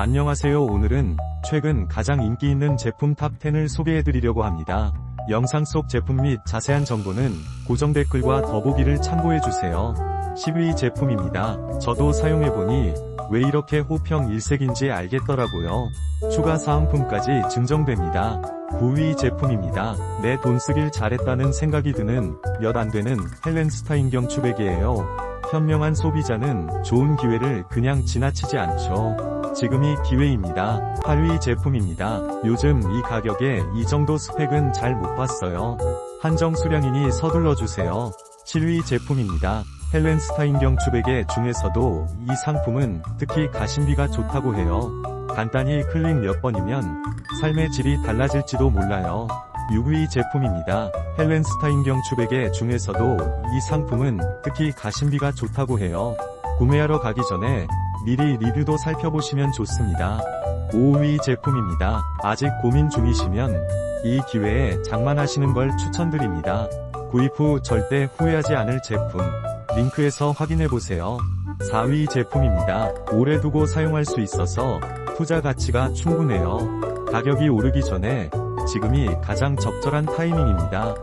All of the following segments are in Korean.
안녕하세요 오늘은 최근 가장 인기 있는 제품 탑10을 소개해드리려고 합니다. 영상 속 제품 및 자세한 정보는 고정 댓글과 더보기를 참고해주세요. 10위 제품입니다. 저도 사용해보니 왜 이렇게 호평 일색인지 알겠더라고요. 추가 사은품까지 증정됩니다. 9위 제품입니다. 내 돈 쓰길 잘했다는 생각이 드는 몇 안 되는 헬렌스타인 경 추백이에요. 현명한 소비자는 좋은 기회를 그냥 지나치지 않죠. 지금이 기회입니다. 8위 제품입니다. 요즘 이 가격에 이 정도 스펙은 잘 못 봤어요. 한정 수량이니 서둘러 주세요. 7위 제품입니다. 헬렌스타인 경 추백의 중에서도 이 상품은 특히 가심비가 좋다고 해요. 간단히 클릭 몇 번이면 삶의 질이 달라질지도 몰라요. 6위 제품입니다. 헬렌스타인 경 추백의 중에서도 이 상품은 특히 가심비가 좋다고 해요. 구매하러 가기 전에 미리 리뷰도 살펴보시면 좋습니다. 5위 제품입니다. 아직 고민 중이시면 이 기회에 장만하시는 걸 추천드립니다. 구입 후 절대 후회하지 않을 제품. 링크에서 확인해보세요. 4위 제품입니다. 오래 두고 사용할 수 있어서 투자 가치가 충분해요. 가격이 오르기 전에 지금이 가장 적절한 타이밍입니다.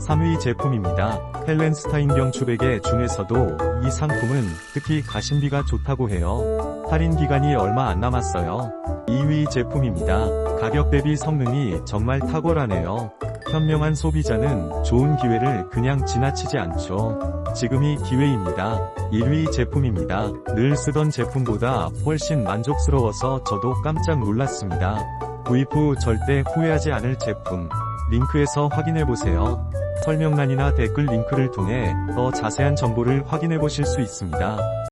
3위 제품입니다. 헬렌스타인 경 추백의 중에서도 이 상품은 특히 가심비가 좋다고 해요. 할인 기간이 얼마 안 남았어요. 2위 제품입니다. 가격 대비 성능이 정말 탁월하네요. 현명한 소비자는 좋은 기회를 그냥 지나치지 않죠. 지금이 기회입니다. 1위 제품입니다. 늘 쓰던 제품보다 훨씬 만족스러워서 저도 깜짝 놀랐습니다. 구입 후 절대 후회하지 않을 제품. 링크에서 확인해보세요. 설명란이나 댓글 링크를 통해 더 자세한 정보를 확인해보실 수 있습니다.